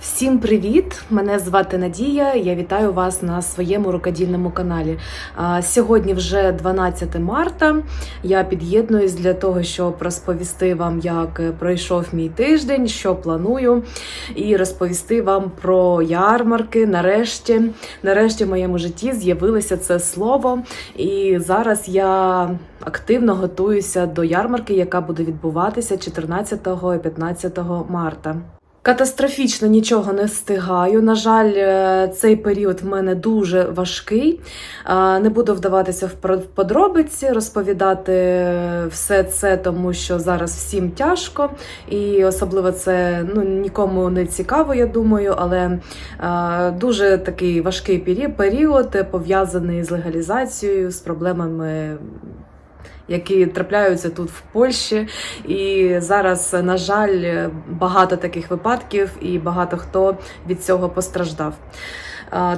Всім привіт! Мене звати Надія. Я вітаю вас на своєму рукодільному каналі. Сьогодні вже 12 марта. Я під'єднуюсь для того, щоб розповісти вам, як е, пройшов мій тиждень, що планую, і розповісти вам про ярмарки. Нарешті, нарешті в моєму житті з'явилося це слово. І зараз я активно готуюся до ярмарки, яка буде відбуватися 14 і 15 марта. Катастрофічно нічого не встигаю. На жаль, е, цей період в мене дуже важкий. Е, Не буду вдаватися в подробиці, розповідати все це, тому що зараз всім тяжко, і особливо це ну, нікому не цікаво, я думаю. Але е, дуже такий важкий пері- період, пов'язаний з легалізацією, з проблемами. Які трапляються тут в Польщі, і зараз, на жаль, багато таких випадків, і багато хто від цього постраждав.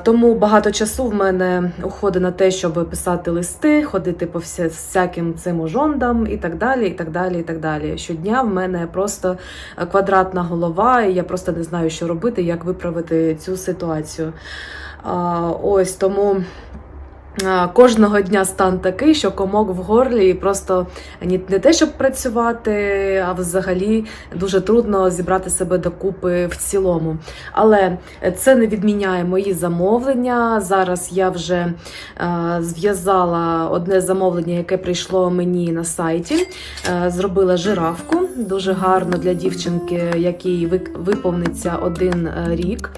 Тому багато часу в мене уходить на те, щоб писати листи, ходити по вся- всяким цим ужондам і так далі. і так далі, і так далі. Щодня в мене просто квадратна голова, і я просто не знаю, що робити, як виправити цю ситуацію. Ось тому. Кожного дня стан такий, що комок в горлі, і просто не те, щоб працювати, а взагалі дуже трудно зібрати себе докупи в цілому. Але це не відміняє мої замовлення. Зараз я вже зв'язала одне замовлення, яке прийшло мені на сайті. Зробила жирафку дуже гарно для дівчинки, якій виповниться один е, рік.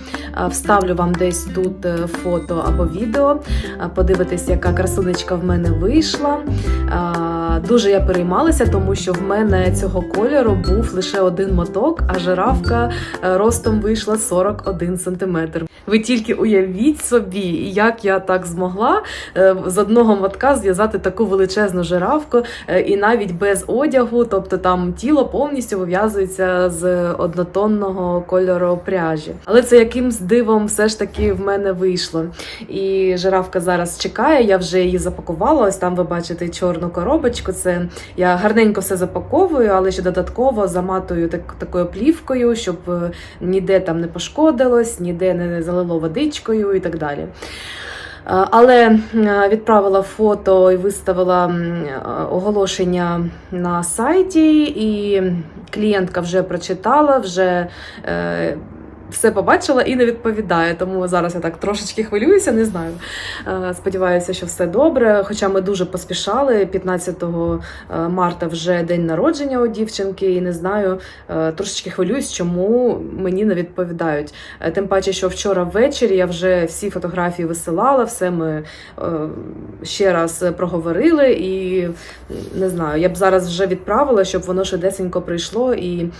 Вставлю вам десь тут е, фото або відео. Е, Подивитись, яка красунечка в мене вийшла. Дуже я переймалася, тому що в мене цього кольору був лише один моток, а жирафка е, ростом вийшла 41 см. Ви тільки уявіть собі, як я так змогла е, з одного мотка зв'язати таку величезну жирафку, е, і навіть без одягу, тобто там тіло повністю вив'язується з однотонного кольору пряжі. Але це якимсь дивом все ж таки в мене вийшло. І жирафка зараз чекає. Я вже її запакувала. Ось там ви бачите чорну коробочку. Це я гарненько все запаковую, але ще додатково заматую так, такою плівкою, щоб е, ніде там не пошкодилось, ніде не залило водичкою і так далі. Але відправила фото і виставила оголошення на сайті, і клієнтка вже прочитала, вже е, все побачила і не відповідає. Тому зараз я так трошечки хвилююся, не знаю. Е, Сподіваюся, що все добре. Хоча ми дуже поспішали. 15 е, марта вже день народження у дівчинки, і не знаю, е, трошечки хвилююсь, чому мені не відповідають. Тим паче, що вчора ввечері я вже всі фотографії висилала, все ми ще раз проговорили, і не знаю, я б зараз вже відправила, щоб воно швидесенько прийшло, і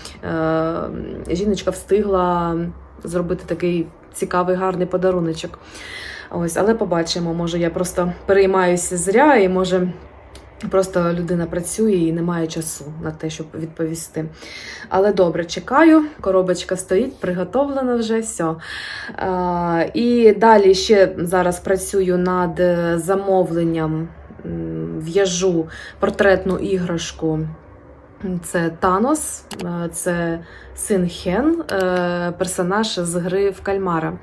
жіночка встигла зробити такий цікавий, гарний подаруночок. Ось, але побачимо, може я просто переймаюся зря, і може. Просто людина працює і не має часу на те, щоб відповісти. Але добре, чекаю. Коробочка стоїть, приготовлена вже все. А, і далі ще зараз працюю над е, замовленням. В'яжу портретну іграшку. Це Танос, е, це син Хен, е, персонаж з гри в Кальмара.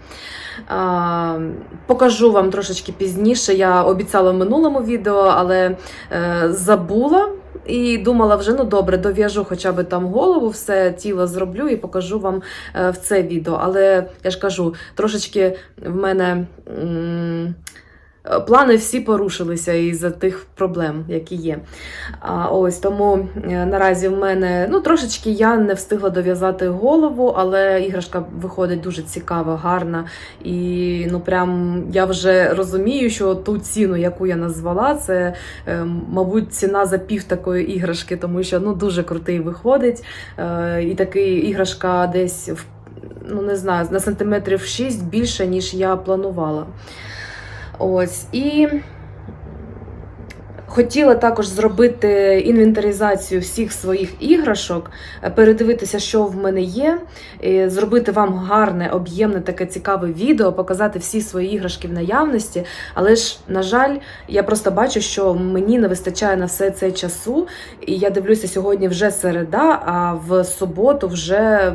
Покажу вам трошечки пізніше. Я обіцяла в минулому відео, але е, забула. І думала вже, ну добре, дов'яжу хоча б там голову, все тіло зроблю і покажу вам е, в це відео. Але я ж кажу, трошечки в мене е, плани всі порушилися із-за тих проблем, які є. А, ось тому е, наразі в мене ну трошечки я не встигла дов'язати голову, але іграшка виходить дуже цікава, гарна. І ну прям я вже розумію, що ту ціну, яку я назвала, це, е, мабуть, ціна за пів такої іграшки, тому що ну дуже крутий виходить. Е, і такий іграшка десь в ну не знаю, на сантиметрів 6 більше, ніж я планувала. Ось і. Хотіла також зробити інвентаризацію всіх своїх іграшок, е, передивитися, що в мене є, зробити вам гарне, об'ємне, таке цікаве відео, показати всі свої іграшки в наявності. Але ж, на жаль, я просто бачу, що мені не вистачає на все це часу. І я дивлюся, сьогодні вже середа, а в суботу вже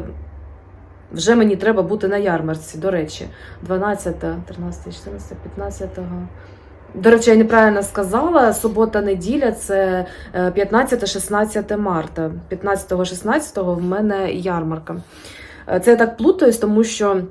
вже мені треба бути на ярмарці, до речі, 12, 13, 14, 15. До речі, я неправильно сказала. Субота, неділя це 15-16 марта. 15-16 в мене ярмарка. Е, Це я так плутаюсь, тому що.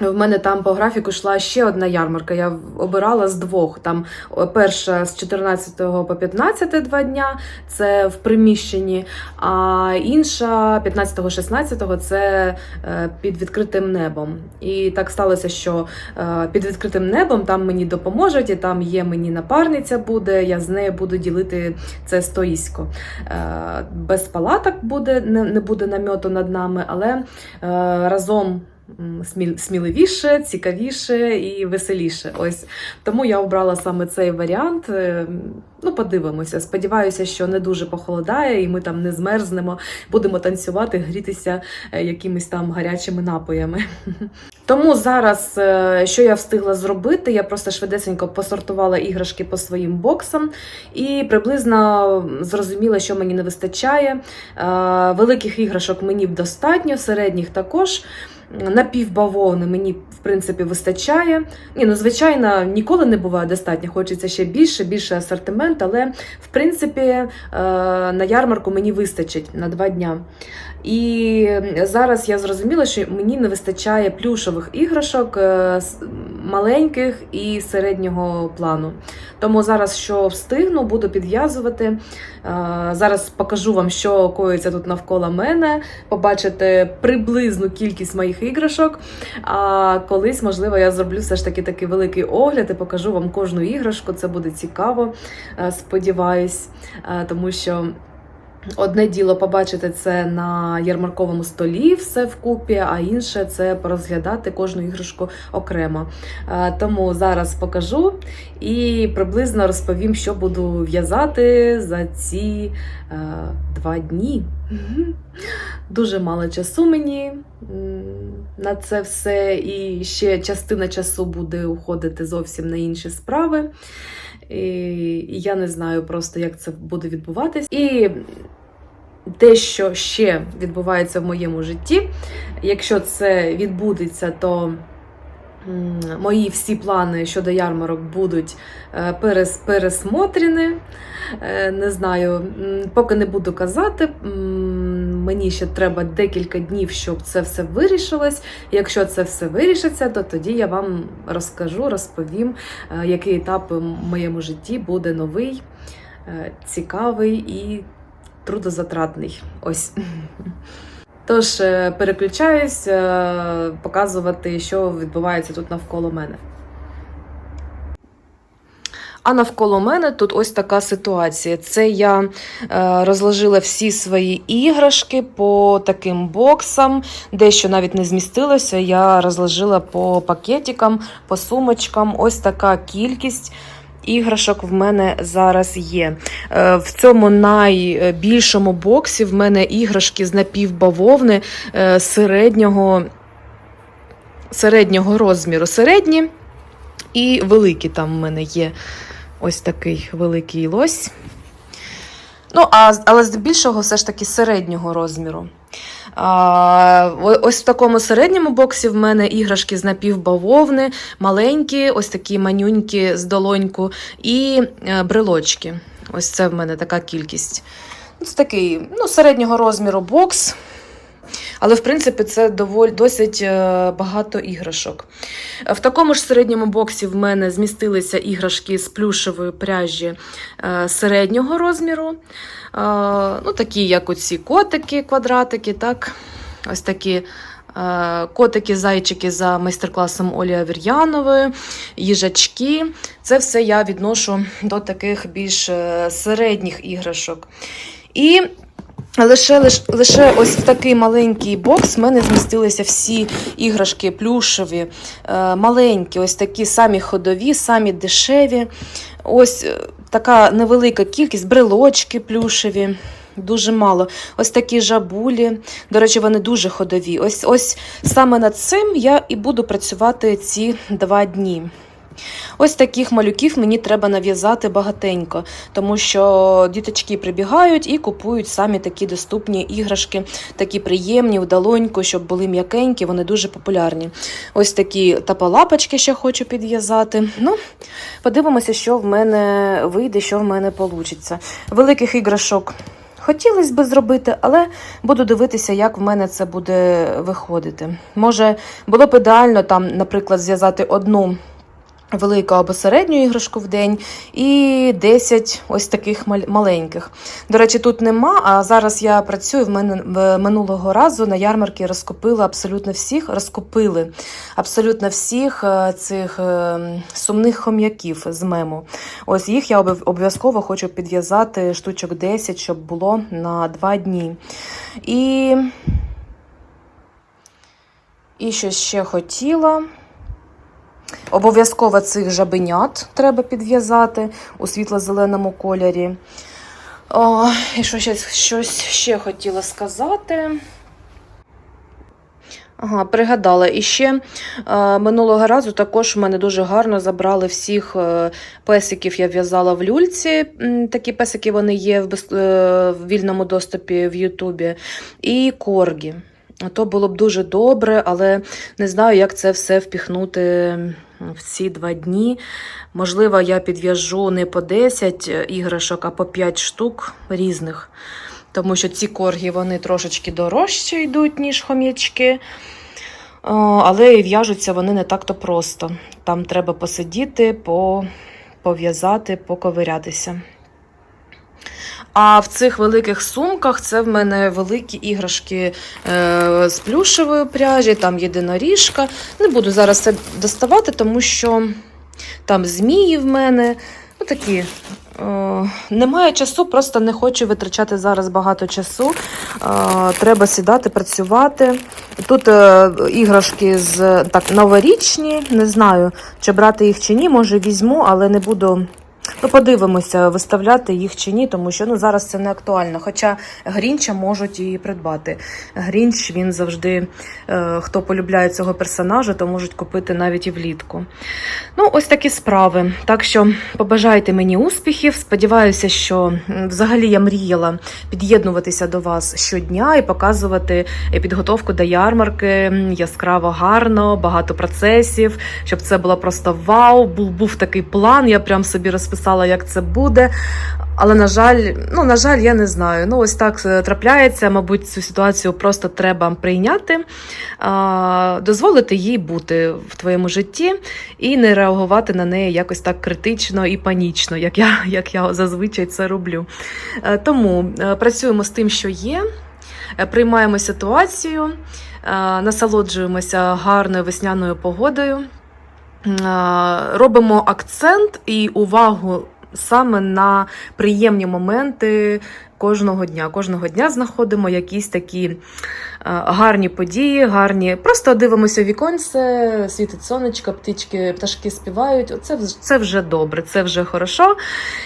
В мене там по графіку йшла ще одна ярмарка. Я обирала з двох. Там перша з 14 по 15 два дня це в приміщенні, а інша 15-16 це е, під відкритим небом. І так сталося, що е, під відкритим небом там мені допоможуть, і там є мені напарниця буде. Я з нею буду ділити це стоїсько. Е, Без палаток буде, не, буде намьоту над нами, але разом сміливіше, цікавіше і веселіше. Ось тому я обрала саме цей варіант. Е, Ну, подивимося. Сподіваюся, що не дуже похолодає, і ми там не змерзнемо, будемо танцювати, грітися е, якимись там гарячими напоями. Тому зараз, е, що я встигла зробити, я просто швидесенько посортувала іграшки по своїм боксам і приблизно зрозуміла, що мені не вистачає. Великих іграшок мені достатньо, середніх також. Напівбавовни мені, в принципі, вистачає. Ні, ну, звичайно, ніколи не буває достатньо. Хочеться ще більше, більше асортимент, але в принципі е, на ярмарку мені вистачить на два дня. І зараз я зрозуміла, що мені не вистачає плюшових іграшок е, маленьких і середнього плану. Тому зараз, що встигну, буду підв'язувати. Е, Зараз покажу вам, що коїться тут навколо мене. Побачите приблизну кількість моїх іграшок. А колись, можливо, я зроблю все ж таки такий великий огляд і покажу вам кожну іграшку. Це буде цікаво, е, сподіваюсь, Е, тому що. Одне діло побачити це на ярмарковому столі, все вкупі, а інше це порозглядати кожну іграшку окремо. Е, Тому зараз покажу і приблизно розповім, що буду в'язати за ці е, два дні. Дуже мало часу мені на це все, і ще частина часу буде уходити зовсім на інші справи. І я не знаю просто, як це буде відбуватись. І те, що ще відбувається в моєму житті, якщо це відбудеться, то мої всі плани щодо ярмарок будуть е, перес, пересмотрені. Е, Не знаю, поки не буду казати. Мені ще треба декілька днів, щоб це все вирішилось. Якщо це все вирішиться, то тоді я вам розкажу, розповім, е, який етап в моєму житті буде новий, цікавий і трудозатратний. Ось. Тож е, переключаюсь е, показувати, що відбувається тут навколо мене. А навколо мене тут ось така ситуація. Це я е, розложила всі свої іграшки по таким боксам, дещо навіть не змістилося. Я розложила по пакетикам, по сумочкам. Ось така кількість. Іграшок в мене зараз є. Е, В цьому найбільшому боксі в мене іграшки з напівбавовни е, середнього, середнього розміру. Середні і великі там в мене є ось такий великий лось. Ну, а, але здебільшого все ж таки середнього розміру. А, ось в такому середньому боксі в мене іграшки з напівбавовни, маленькі, ось такі манюнькі з долоньку, і е, брелочки. Ось це в мене така кількість. Це такий ну, середнього розміру бокс. Але, в принципі, це доволі досить е, багато іграшок. В такому ж середньому боксі в мене змістилися іграшки з плюшевої пряжі е, середнього розміру. Е, ну, такі, як оці котики, квадратики, так? Ось такі. е, Котики, зайчики за майстер-класом Олі Авір'янової, їжачки. Це все я відношу до таких більш середніх іграшок. І Лише, лише, лише ось в такий маленький бокс в мене змістилися всі іграшки плюшеві, е, маленькі, ось такі самі ходові, самі дешеві. Ось е, така невелика кількість, брелочки плюшеві. Дуже мало. Ось такі жабулі. До речі, вони дуже ходові. Ось ось саме над цим я і буду працювати ці два дні. Ось таких малюків мені треба нав'язати багатенько, тому що діточки прибігають і купують самі такі доступні іграшки, такі приємні, в долоньку, щоб були м'якенькі, вони дуже популярні. Ось такі тапалапочки ще хочу підв'язати. Ну, подивимося, що в мене вийде, що в мене вийде. Великих іграшок. Хотілося б зробити, але буду дивитися, як в мене це буде виходити. Може, було б ідеально там, наприклад, зв'язати одну велику або середню іграшку в день і 10 ось таких маленьких. До речі, тут нема, а зараз я працюю. В мене минулого разу на ярмарці розкупили абсолютно всіх, розкупили абсолютно всіх е, цих е, сумних хом'яків з мему. Ось їх я обов'язково хочу підв'язати штучок 10, щоб було на 2 дні. І, і що ще хотіла. Обов'язково цих жабенят треба підв'язати у світло-зеленому кольорі. О, і що ще, щось ще хотіла сказати. Ага, пригадала. І ще е, минулого разу також в мене дуже гарно забрали всіх е, песиків. Я в'язала в люльці. Такі песики вони є в, без, е, в вільному доступі в Ютубі. І коргі. То було б дуже добре, але не знаю, як це все впіхнути в ці два дні. Можливо, я підв'яжу не по 10 іграшок, а по 5 штук різних. Тому що ці корги вони трошечки дорожче йдуть, ніж хом'ячки. Але і в'яжуться вони не так-то просто. Там треба посидіти, пов'язати, поковирятися. А в цих великих сумках це в мене великі іграшки е, з плюшевої пряжі, там єдиноріжка. Не буду зараз це доставати, тому що там змії в мене. Такі. Е, немає часу, просто не хочу витрачати зараз багато часу. Е, треба сідати, працювати. Тут е, іграшки з так, новорічні, не знаю, чи брати їх чи ні, може візьму, але не буду. Ну, подивимося, виставляти їх чи ні, тому що ну, зараз це не актуально. Хоча Грінча можуть і придбати. Грінч він завжди, е, хто полюбляє цього персонажа, то можуть купити навіть і влітку. Ну, ось такі справи. Так що побажайте мені успіхів. Сподіваюся, що взагалі я мріяла під'єднуватися до вас щодня і показувати е, підготовку до ярмарки яскраво гарно, багато процесів, щоб це було просто вау. Був, був такий план. Я прям собі розписала, як це буде. Але на жаль, ну на жаль, я не знаю. Ну ось так е, трапляється. Мабуть, цю ситуацію просто треба прийняти, дозволити їй бути в твоєму житті і не реагувати на неї якось так критично і панічно, як я, як я зазвичай це роблю. Е, Тому е, працюємо з тим, що є, е, приймаємо ситуацію, е, насолоджуємося гарною весняною погодою. Е, Робимо акцент і увагу саме на приємні моменти кожного дня. Кожного дня знаходимо якісь такі е, гарні події, гарні. Просто дивимося віконце, світить сонечко, птички, пташки співають. Це, це вже добре, це вже хорошо.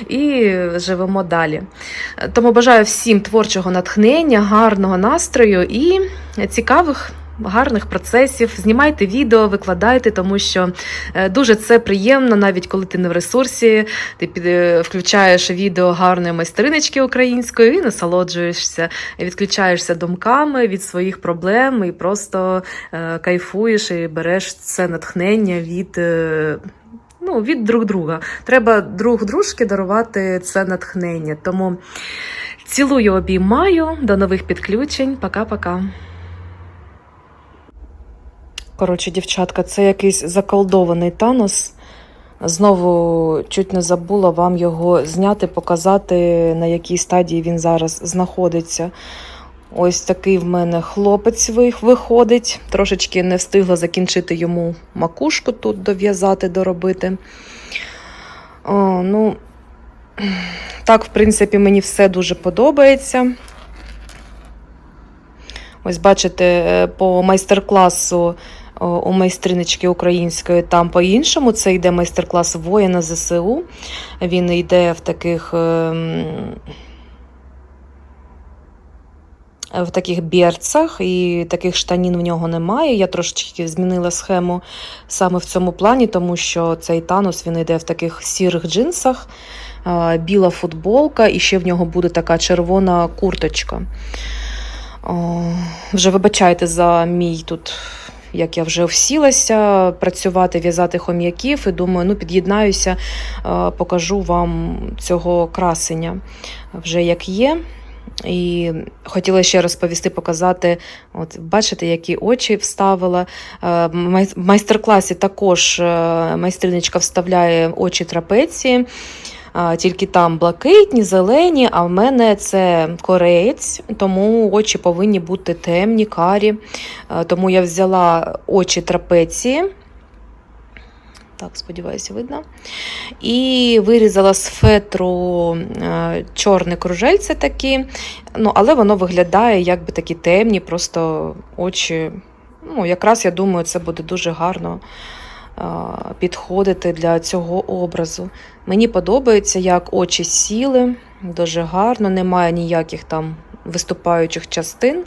І живемо далі. Е, Тому бажаю всім творчого натхнення, гарного настрою і цікавих. Гарних процесів, знімайте відео, викладайте, тому що е, дуже це приємно, навіть коли ти не в ресурсі, ти під, е, включаєш відео гарної майстриночки української і насолоджуєшся, відключаєшся думками від своїх проблем і просто е, кайфуєш і береш це натхнення від. Ну, від друг друга. Треба друг дружки дарувати це натхнення. Тому цілую, обіймаю. До нових підключень. Пока-пока. Коротше, дівчатка, це якийсь заколдований Танос. Знову чуть не забула вам його зняти, показати, на якій стадії він зараз знаходиться. Ось такий в мене хлопець виходить. Трошечки не встигла закінчити йому макушку тут дов'язати, доробити. О, ну, так, в принципі, мені все дуже подобається. Ось бачите, е, по майстер-класу у майстринички української там по-іншому. Це йде майстер-клас воїна ЗСУ. Він йде в таких е, в таких берцах, і таких штанін в нього немає. Я трошечки змінила схему саме в цьому плані, тому що цей танус він йде в таких сірих джинсах, е, біла футболка, і ще в нього буде така червона курточка. Вже вибачайте за мій тут, як я вже всілася працювати, в'язати хом'яків, і думаю, ну під'єднаюся, е, покажу вам цього красення вже як є. І хотіла ще розповісти, показати, от бачите, які очі вставила. Е, В майстер-класі також е, майстриничка вставляє очі трапеції. Тільки там блакитні, зелені, а в мене це кореєць, тому очі повинні бути темні, карі. Тому я взяла очі трапеції. Так, сподіваюся, видно. І вирізала з фетру чорне кружельце такі, ну, але воно виглядає якби такі темні, просто очі. Ну, якраз я думаю, це буде дуже гарно підходити для цього образу. Мені подобається, як очі сіли, дуже гарно, немає ніяких там виступаючих частин.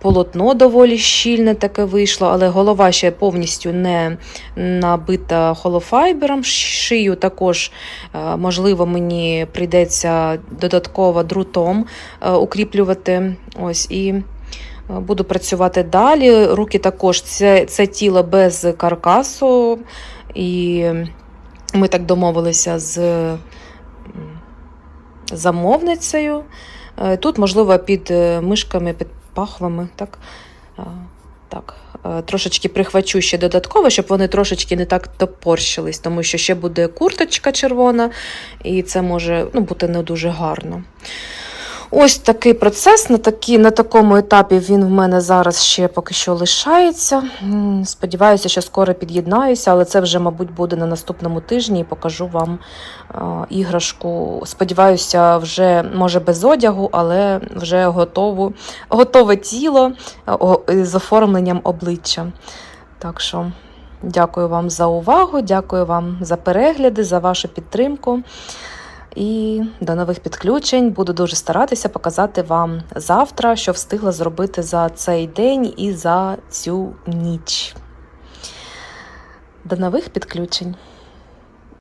Полотно доволі щільне таке вийшло, але голова ще повністю не набита холофайбером. Шию також, можливо, мені прийдеться додатково друтом укріплювати. Ось і буду працювати далі. Руки також це, це тіло без каркасу. І ми так домовилися з замовницею. Е, Тут, можливо, під е, мишками, під пахвами, так, е, так, е, трошечки прихвачу ще додатково, щоб вони трошечки не так топорщились, тому що ще буде курточка червона, і це може ну, бути не дуже гарно. Ось такий процес. На, такі, на такому етапі він в мене зараз ще поки що лишається. Сподіваюся, що скоро під'єднаюся, але це вже, мабуть, буде на наступному тижні і покажу вам іграшку. Сподіваюся, вже може без одягу, але вже готову, готове тіло з оформленням обличчя. Так що дякую вам за увагу, дякую вам за перегляди, за вашу підтримку. І до нових підключень буду дуже старатися показати вам завтра, що встигла зробити за цей день і за цю ніч. До нових підключень!